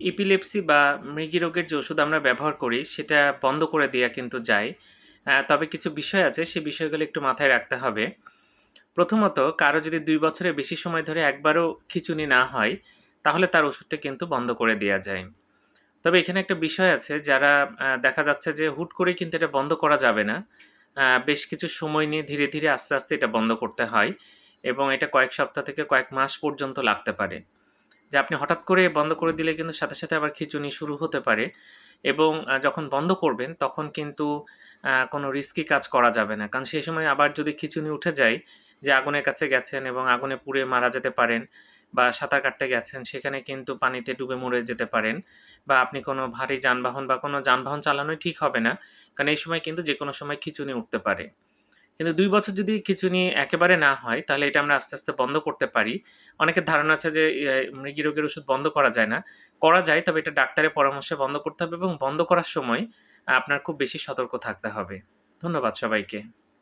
Epilepsy বা মৃগী রোগের যে ওষুধ আমরা ব্যবহার করি, সেটা বন্ধ করে দেওয়া কিন্তু যায়। তবে কিছু বিষয় আছে সেই বিষয়গুলো একটু মাথায় রাখতে হবে। প্রথমত, কারও যদি দুই বছরের বেশি সময় ধরে একবারও খিচুনি না হয়, তাহলে তার ওষুধটা কিন্তু বন্ধ করে দেওয়া যায়। তবে এখানে একটা বিষয় আছে, যারা দেখা যাচ্ছে যে হুট করে কিন্তু এটা বন্ধ করা যাবে না। বেশ কিছু সময় নিয়ে ধীরে ধীরে আস্তে আস্তে এটা বন্ধ করতে হয় এবং এটা কয়েক সপ্তাহ থেকে কয়েক মাস পর্যন্ত লাগতে পারে। যে আপনি হঠাৎ করে বন্ধ করে দিলে কিন্তু সাথে সাথে আবার খিঁচুনি শুরু হতে পারে এবং যখন বন্ধ করবেন তখন কিন্তু কোনো রিস্কি কাজ করা যাবে না। কারণ সেই সময় আবার যদি খিচুনি উঠে যায় যে আগুনের কাছে গেছেন এবং আগুনে পুড়ে মারা যেতে পারেন বা সাঁতার কাটতে গেছেন, সেখানে কিন্তু পানিতে ডুবে মরে যেতে পারেন বা আপনি কোনো ভারী যানবাহন বা কোনো যানবাহন চালানোই ঠিক হবে না। কারণ এই সময় কিন্তু যে কোনো সময় খিচুনি উঠতে পারে। কিন্তু দুই বছর যদি খিঁচুনি একেবারে না হয়, তাহলে এটা আমরা আস্তে আস্তে বন্ধ করতে পারি। অনেকের ধারণা আছে যে মৃগী রোগের ওষুধ বন্ধ করা যায় না। করা যায়, তবে এটা ডাক্তারের পরামর্শে বন্ধ করতে হবে এবং বন্ধ করার সময় আপনার খুব বেশি সতর্ক থাকতে হবে। ধন্যবাদ সবাইকে।